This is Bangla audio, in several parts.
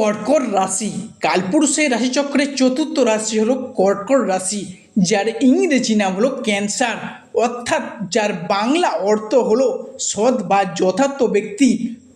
কর্কট রাশি। কালপুরুষের রাশিচক্রের চতুর্থ রাশি হলো কর্কট রাশি, যার ইংরেজি নাম হলো ক্যান্সার। অর্থাৎ যার বাংলা অর্থ হলো সৎ বা যথার্থ ব্যক্তি।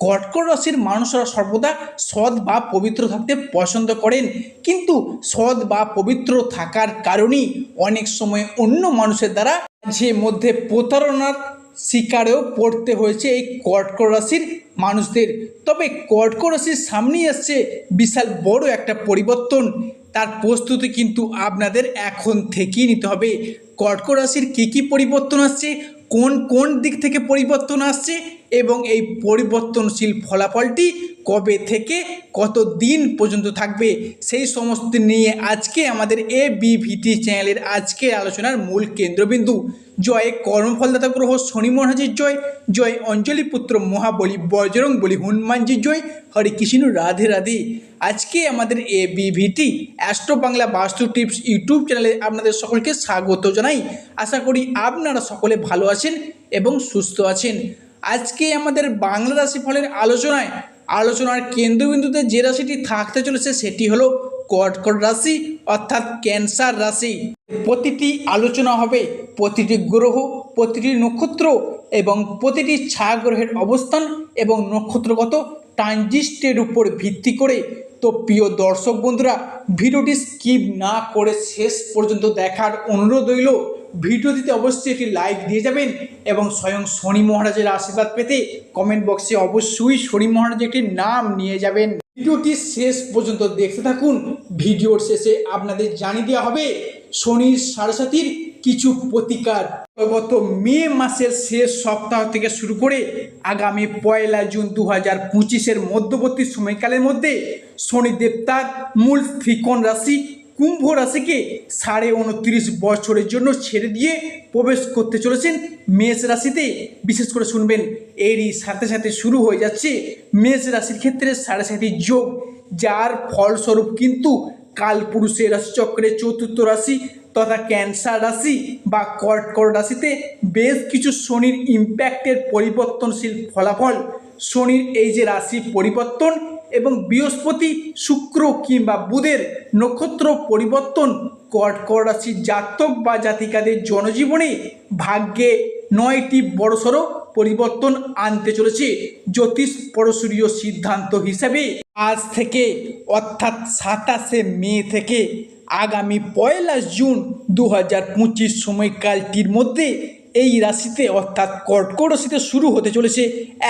কর্কট রাশির মানুষরা সর্বদা সৎ বা পবিত্র থাকতে পছন্দ করেন। কিন্তু সৎ বা পবিত্র থাকার কারণেই অনেক সময় অন্য মানুষের দ্বারা যে মধ্যে প্রতারণার শিকারেও পড়তে হয়েছে এই কর্কট রাশির মানুষদের। তবে কর্কট রাশির সামনেই আসছে বিশাল বড় একটা পরিবর্তন। তার প্রস্তুতি কিন্তু আপনাদের এখন থেকেই নিতে হবে। কর্কট রাশির কী কী পরিবর্তন আসছে? কোন কোন দিক থেকে পরিবর্তন আসছে? এবং এই পরিবর্তনশীল ফলাফলটি কবে থেকে কত দিন পর্যন্ত থাকবে, সেই সমস্ত নিয়ে আজকে আমাদের এ বিভিটি চ্যানেলের আজকের আলোচনার মূল কেন্দ্রবিন্দু। জয় কর্মফলদাতা গ্রহ শনি মহারাজের জয় জয় অঞ্জলি পুত্র মহাবলী বজরং বলি হনুমানজির জয়, হরে কৃষ্ণ রাধে রাধে। আজকে আমাদের এ বিভিটি অ্যাস্ট্রো বাংলা বাস্তু টিপস ইউটিউব চ্যানেলে আপনাদের সকলকে স্বাগত জানাই। আশা করি আপনারা সকলে ভালো আছেন এবং সুস্থ আছেন। আজকে আমাদের বাংলা রাশি ফলের আলোচনায়, আলোচনার কেন্দ্রবিন্দুতে যে রাশিটি থাকতে চলেছে সেটি হলো কর্কট রাশি অর্থাৎ ক্যান্সার রাশি। প্রতিটি আলোচনা হবে প্রতিটি গ্রহ, প্রতিটি নক্ষত্র এবং প্রতিটি ছায়াগ্রহের অবস্থান এবং নক্ষত্রগত ট্রানজিস্টের উপর ভিত্তি করে। তো প্রিয় দর্শক বন্ধুরা, ভিডিওটি স্কিপ না করে শেষ পর্যন্ত দেখার অনুরোধ রইল। ভিডিওটিতে অবশ্যই একটি লাইক দিয়ে যাবেন এবং স্বয়ং শনি মহারাজের আশীর্বাদ পেতে কমেন্ট বক্সে অবশ্যই শনি মহারাজের একটি নাম নিয়ে যাবেন। ভিডিওটি শেষ পর্যন্ত দেখতে থাকুন। ভিডিওর শেষে আপনাদের জানিয়ে দেওয়া হবে, শনির সারসাথীর কিছু প্রতিকার। গত মে মাসের শেষ সপ্তাহ থেকে শুরু করে আগামী পয়লা জুন দু হাজার পঁচিশের মধ্যবর্তী সময়কালের মধ্যে শনিদেব তার মূল ত্রিকোণ রাশি কুম্ভ রাশিকে সাড়ে উনত্রিশ বছরের জন্য ছেড়ে দিয়ে প্রবেশ করতে চলেছেন মেষ রাশিতে। বিশেষ করে শুনবেন, এরই সাথে সাথে শুরু হয়ে যাচ্ছে মেষ রাশির ক্ষেত্রে সাড়ে সাথী যোগ, যার ফলস্বরূপ কিন্তু কালপুরুষের রাশিচক্রের চতুর্থ রাশি তথা ক্যান্সার রাশি বা কর্কট রাশিতে বেশ কিছু শনির ইম্প্যাক্টের পরিবর্তনশীল ফলাফল। শনির এই যে রাশি পরিবর্তন এবং বৃহস্পতি, শুক্র কিংবা বুধের নক্ষত্র পরিবর্তন কর্কট রাশির জাতক বা জাতিকাদের জনজীবনে ভাগ্যে নয়টি বড়সড় পরিবর্তন আনতে চলেছে। জ্যোতিষ পরশুরীয় সিদ্ধান্ত হিসেবে আজ থেকে, অর্থাৎ সাতাশে মে থেকে আগামী পয়লা জুন দু হাজার পঁচিশ সময়কালটির মধ্যে এই রাশিতে, অর্থাৎ কর্কট রাশিতে শুরু হতে চলেছে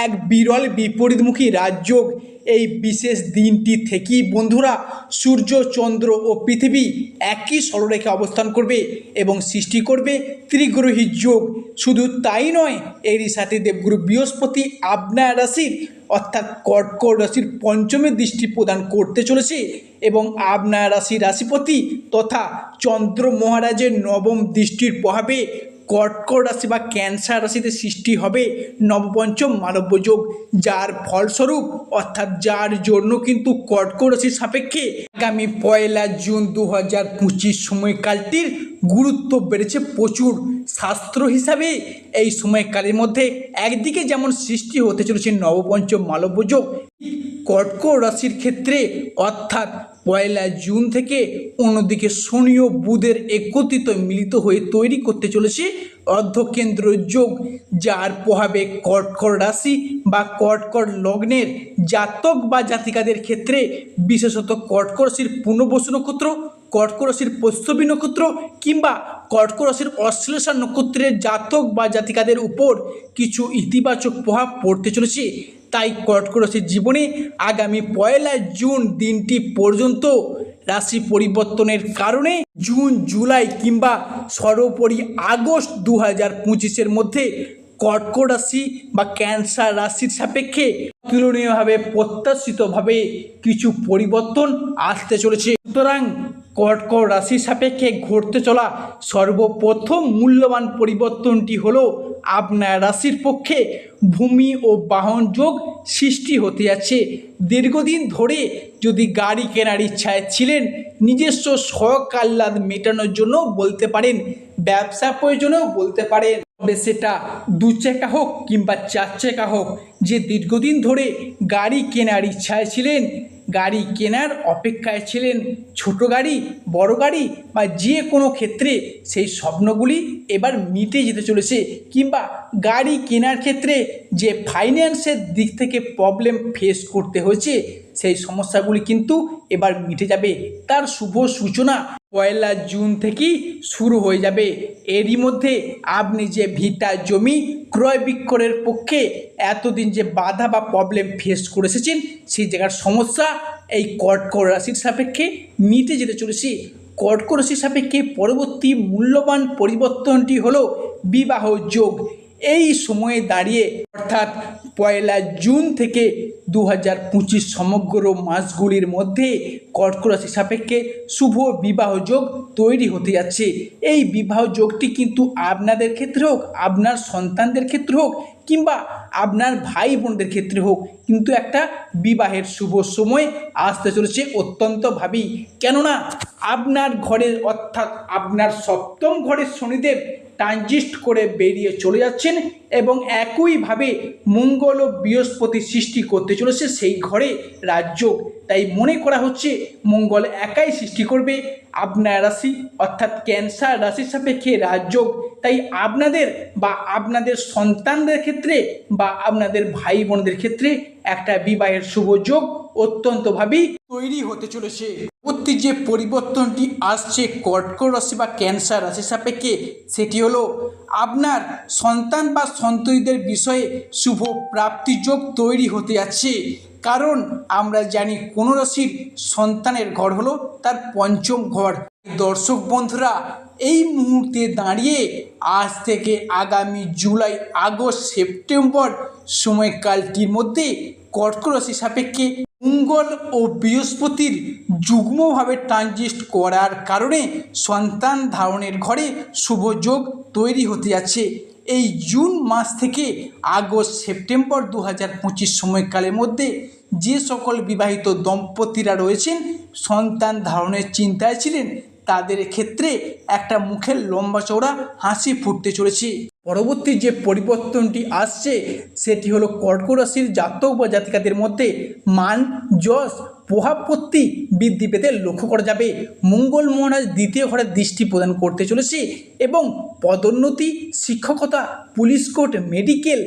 এক বিরল বিপরীতমুখী রাজযোগ। এই বিশেষ দিনটি থেকেই বন্ধুরা সূর্য, চন্দ্র ও পৃথিবী একই সরলরেখে অবস্থান করবে এবং সৃষ্টি করবে ত্রিগ্রহী যোগ। শুধু তাই নয়, এরই সাথে দেবগুরু বৃহস্পতি আপনার রাশির অর্থাৎ কর্কট রাশির পঞ্চমে দৃষ্টি প্রদান করতে চলেছে এবং আপনার রাশি রাশিপতি তথা চন্দ্র মহারাজের নবম দৃষ্টির প্রভাবে কর্কট রাশি বা ক্যান্সার রাশিতে সৃষ্টি হবে নবপঞ্চম মানব্য যোগ, যার ফলস্বরূপ, অর্থাৎ যার জন্য কিন্তু কর্কট রাশির সাপেক্ষে আগামী পয়লা জুন দু হাজার পঁচিশ সময়কালটির গুরুত্ব বেড়েছে প্রচুর। শাস্ত্র হিসাবে এই সময়কালের মধ্যে একদিকে যেমন সৃষ্টি হতে চলেছে নবপঞ্চম মালব্য যোগ কর্কট রাশির ক্ষেত্রে, অর্থাৎ পয়লা জুন থেকে অন্যদিকে শনি ও বুধের একত্রিত মিলিত হয়ে তৈরি করতে চলেছে অর্ধকেন্দ্র যোগ, যার প্রভাবে কর্কট রাশি বা কর্কট লগ্নের জাতক বা জাতিকাদের ক্ষেত্রে বিশেষত কর্কট রাশির পূর্ণবসু নক্ষত্র, কর্কট রাশির পশ্চমী নক্ষত্র কিংবা কর্কট রাশির অশ্লেষা নক্ষত্রের জাতক বা জাতিকাদের উপর কিছু ইতিবাচক প্রভাব পড়তে চলেছে। তাই কর্কট জীবনে আগামী পয়লা জুন দিনটি পর্যন্ত রাশি পরিবর্তনের কারণে জুন, জুলাই কিংবা সর্বোপরি আগস্ট দু হাজার পঁচিশের মধ্যে কর্কট রাশি বা ক্যান্সার রাশির সাপেক্ষে তুলনীয়ভাবে প্রত্যাশিতভাবে কিছু পরিবর্তন আসতে চলেছে। সুতরাং কর্কট রাশির সাপেক্ষে ঘটতে চলা সর্বপ্রথম মূল্যবান পরিবর্তনটি হলো আপনার রাশির পক্ষে ভূমি ও বাহন যোগ সৃষ্টি হতে যাচ্ছে দীর্ঘদিন ধরে যদি গাড়ি কেনার ইচ্ছায় ছিলেন, নিজস্ব শখ আহ্লাদ মেটানোর জন্য বলতে পারেন, ব্যবসা প্রয়োজনেও বলতে পারেন। তবে সেটা দু চাকা হোক কিংবা চার চাকা হোক, যে দীর্ঘদিন ধরে গাড়ি কেনার ইচ্ছায় ছিলেন গাড়ি কেনার অপেক্ষায় ছিলেন ছোট গাড়ি, বড় গাড়ি বা যে কোনো ক্ষেত্রে সেই স্বপ্নগুলি এবার মিটে যেতে চলেছে কিংবা গাড়ি কেনার ক্ষেত্রে যে ফাইন্যান্সের দিক থেকে প্রবলেম ফেস করতে হয়েছে সেই সমস্যাগুলি কিন্তু এবার মিটে যাবে। তার শুভ সূচনা পয়লা জুন থেকেই শুরু হয়ে যাবে। এরই মধ্যে আপনি যে ভিটা জমি ক্রয় বিক্রয়ের পক্ষে এতদিন যে বাধা বা প্রবলেম ফেস করে এসেছেন, সেই জায়গার সমস্যা এই কর্কট রাশির সাপেক্ষে মিটে যেতে চলেছে। কর্কট রাশির সাপেক্ষে পরবর্তী মূল্যবান পরিবর্তনটি হলো বিবাহ যোগ। এই সময়ে দাঁড়িয়ে অর্থাৎ পয়লা জুন থেকে দু হাজার পঁচিশ সমগ্র মাসগুলির মধ্যে কর্কট রাশি সাপেক্ষে শুভ বিবাহযোগ তৈরি হতে যাচ্ছে। এই বিবাহযোগটি কিন্তু আপনাদের ক্ষেত্রে হোক, আপনার সন্তানদের ক্ষেত্রে হোক কিংবা আপনার ভাই বোনদের ক্ষেত্রে হোক কিন্তু একটা বিবাহের শুভ সময় আসতে চলেছে অত্যন্তভাবেই। কেননা আপনার ঘরের অর্থাৎ আপনার সপ্তম ঘরের শনিদেব ট্রানজিস্ট করে বেরিয়ে চলে যাচ্ছেন এবং একইভাবে মঙ্গল ও বৃহস্পতি সৃষ্টি করতে চলেছে সেই ঘরে রাজযোগ তাই মনে করা হচ্ছে মঙ্গল একাই সৃষ্টি করবে। আপনার রাশি অর্থাৎ ক্যান্সার রাশির সাপেক্ষে রাজযোগ তাই আপনাদের বা আপনাদের সন্তানদের ক্ষেত্রে বা আপনাদের ভাই বোনদের ক্ষেত্রে একটা বিবাহের শুভ যোগ অত্যন্তভাবেই তৈরি হতে চলেছে। পরবর্তী যে পরিবর্তনটি আসছে কর্কট রাশি বা ক্যান্সার রাশি সাপেক্ষে সেটি হলো আপনার সন্তান বা সন্ততিদের বিষয়ে শুভ প্রাপ্তিযোগ তৈরি হতে যাচ্ছে। কারণ আমরা জানি কোন রাশির সন্তানের ঘর হলো তার পঞ্চম ঘর। দর্শক বন্ধুরা, এই মুহূর্তে দাঁড়িয়ে আজ থেকে আগামী জুলাই, আগস্ট, সেপ্টেম্বর সময়কালটির মধ্যে কর্কট রাশি সাপেক্ষে মঙ্গল ও বৃহস্পতির যুগ্মভাবে ট্রানজিস্ট করার কারণে সন্তান ধারণের ঘরে শুভ যোগ তৈরি হতে যাচ্ছে। এই জুন মাস থেকে আগস্ট সেপ্টেম্বর দু হাজার পঁচিশ সময়কালের মধ্যে যে সকল বিবাহিত দম্পতিরা রয়েছেন, সন্তান ধারণের চিন্তায় ছিলেন তাদের ক্ষেত্রে একটা মুখের লম্বা চওড়া হাসি ফুটতে চলেছে। পরবর্তী যে পরিবর্তনটি আসছে, সেটি হলো কর্করাশির জাতক বা জাতিকাদের মধ্যে মান, যশ প্রভাবপত্তি বৃদ্ধি পেতে লক্ষ্য করা যাবে। মঙ্গল মহারাজ দ্বিতীয় ঘরে দৃষ্টি প্রদান করতে চলেছে এবং পদোন্নতি, শিক্ষকতা, পুলিশ কোর্ট, মেডিকেল,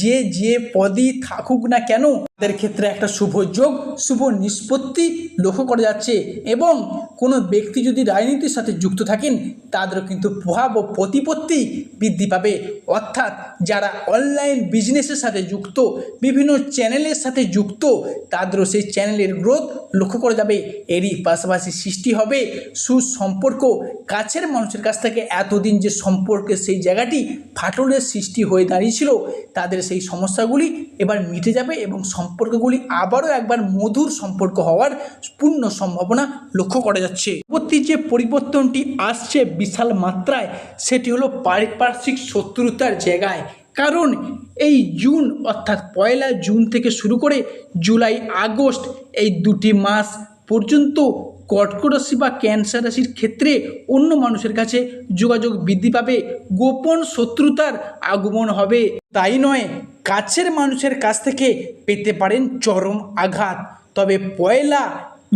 যে যে পদই থাকুক না কেন, তাদের ক্ষেত্রে একটা শুভ যোগ, শুভ নিষ্পত্তি লক্ষ্য করা যাচ্ছে এবং কোনো ব্যক্তি যদি রাজনীতির সাথে যুক্ত থাকেন, তাদেরও কিন্তু প্রভাব ও প্রতিপত্তি বৃদ্ধি পাবে। অর্থাৎ যারা অনলাইন বিজনেসের সাথে যুক্ত, বিভিন্ন চ্যানেলের সাথে যুক্ত, তাদেরও সেই চ্যানেলের গ্রোথ লক্ষ্য করা যাবে। এরই পাশাপাশি সৃষ্টি হবে সুসম্পর্ক। কাছের মানুষের কাছ থেকে এতদিন যে সম্পর্কের সেই জায়গাটি ফাটলের সৃষ্টি হয়ে দাঁড়িয়েছিল, তাদের সেই সমস্যাগুলি এবার মিটে যাবে এবং সম্পর্কগুলি আবারও একবার মধুর সম্পর্ক হওয়ার পূর্ণ সম্ভাবনা লক্ষ্য করা যাচ্ছে। পরবর্তী যে পরিবর্তনটি আসছে বিশাল মাত্রায়, সেটি হলো পারিপার্শ্বিক শত্রুতার জায়গায়। কারণ এই জুন, অর্থাৎ পয়লা জুন থেকে শুরু করে জুলাই, আগস্ট এই দুটি মাস পর্যন্ত কর্কট রাশি বা ক্যান্সার রাশির ক্ষেত্রে অন্য মানুষের কাছে যোগাযোগ বৃদ্ধি পাবে, গোপন শত্রুতার আগমন হবে। তাই নয়, কাছের মানুষের কাছ থেকে পেতে পারেন চরম আঘাত। তবে পয়লা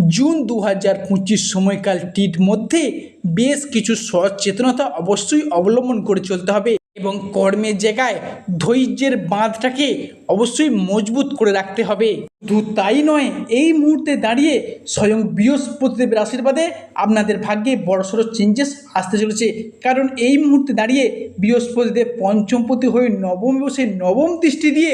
জুন দু হাজার পঁচিশ সময়কাল সময়কালটির মধ্যে বেশ কিছু সচেতনতা অবশ্যই অবলম্বন করে চলতে হবে। এবং কর্মের জায়গায় ধৈর্যের বাঁধটাকে অবশ্যই মজবুত করে রাখতে হবে। শুধু তাই নয়, এই মুহূর্তে দাঁড়িয়ে স্বয়ং বৃহস্পতিদেবের আশীর্বাদে আপনাদের ভাগ্যে বড়সড় চেঞ্জেস আসতে চলেছে। কারণ এই মুহূর্তে দাঁড়িয়ে বৃহস্পতিদেব পঞ্চমপতি হয়ে নবম বসে নবম দৃষ্টি দিয়ে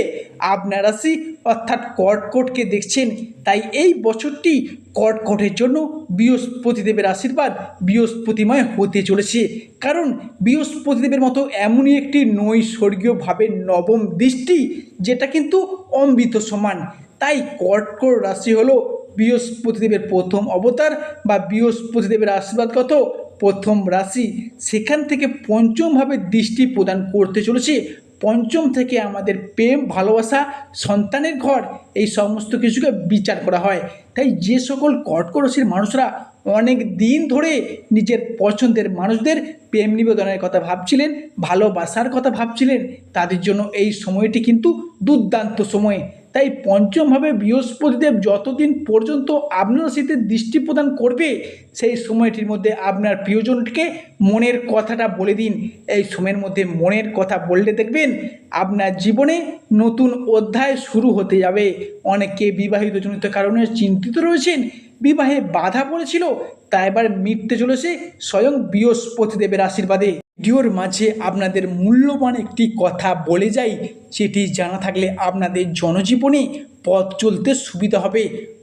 আপনার রাশি অর্থাৎ কর্কটকে দেখছেন। তাই এই বছরটি কর্কটের জন্য বৃহস্পতিদেবের আশীর্বাদ বৃহস্পতিময় হতে চলেছে। কারণ বৃহস্পতিদেবের মতো এমনই একটি নৈসর্গীয়ভাবে নবম দৃষ্টি যেটা কিন্তু অমৃত সমান। তাই কর্কট রাশি হলো বৃহস্পতিদেবের প্রথম অবতার বা বৃহস্পতিদেবের আশীর্বাদগত প্রথম রাশি। সেখান থেকে পঞ্চমভাবে দৃষ্টি প্রদান করতে চলেছে। পঞ্চম থেকে আমাদের প্রেম, ভালোবাসা, সন্তানের ঘর, এই সমস্ত কিছুকে বিচার করা হয়। তাই যে সকল কর্কট রাশির মানুষরা অনেক দিন ধরে নিজের পছন্দের মানুষদের প্রেম নিবেদনের কথা ভাবছিলেন, ভালোবাসার কথা ভাবছিলেন। তাদের জন্য এই সময়টি কিন্তু দুর্দান্ত সময়। তাই পঞ্চমভাবে বৃহস্পতিদেব যতদিন পর্যন্ত আপনার রাশিতে দৃষ্টি প্রদান করবে, সেই সময়টির মধ্যে আপনার প্রিয়জনকে মনের কথাটা বলে দিন। এই সময়ের মধ্যে মনের কথা বললে দেখবেন, আপনার জীবনে নতুন অধ্যায় শুরু হতে যাবে। অনেকে বিবাহিত জনিত কারণে চিন্তিত রয়েছেন বিবাহে বাধা পড়েছিল, তা এবার মিটতে চলেছে স্বয়ং বৃহস্পতিদেবের আশীর্বাদে। ভিডিওর মাঝে আপনাদের মূল্যবান একটি কথা বলে যাই, সেটি জানা থাকলে আপনাদের জনজীবনে পথ চলতে সুবিধা হবে।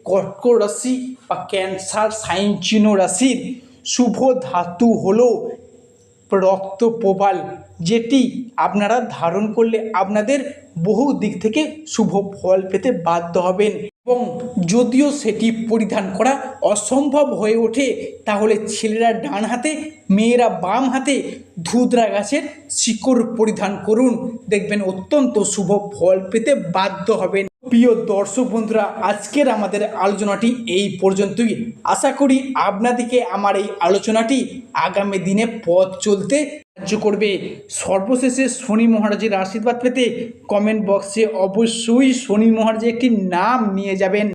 কর্কট রাশি বা ক্যান্সার সাইন চিহ্ন রাশির শুভ ধাতু হলো রক্ত প্রবাল, যেটি আপনারা ধারণ করলে আপনাদের বহু দিক থেকে শুভ ফল পেতে বাধ্য হবেন। এবং যদিও সেটি পরিধান করা অসম্ভব হয়ে ওঠে, তাহলে ছেলেরা ডান হাতে, মেয়েরা বাম হাতে ধুতরা গাছের শিকড় পরিধান করুন। দেখবেন অত্যন্ত শুভ ফল পেতে বাধ্য হবেন। প্রিয় দর্শক বন্ধুরা, আজকের আমাদের আলোচনাটি এই পর্যন্তই। আশা করি আপনাদেরকে আমার এই আলোচনাটি আগামী দিনে পথ চলতে সাহায্য করবে। সর্বশেষে শনি মহারাজের আশীর্বাদ পেতে কমেন্ট বক্সে অবশ্যই শনি মহারাজের একটি নাম নিয়ে যাবেন।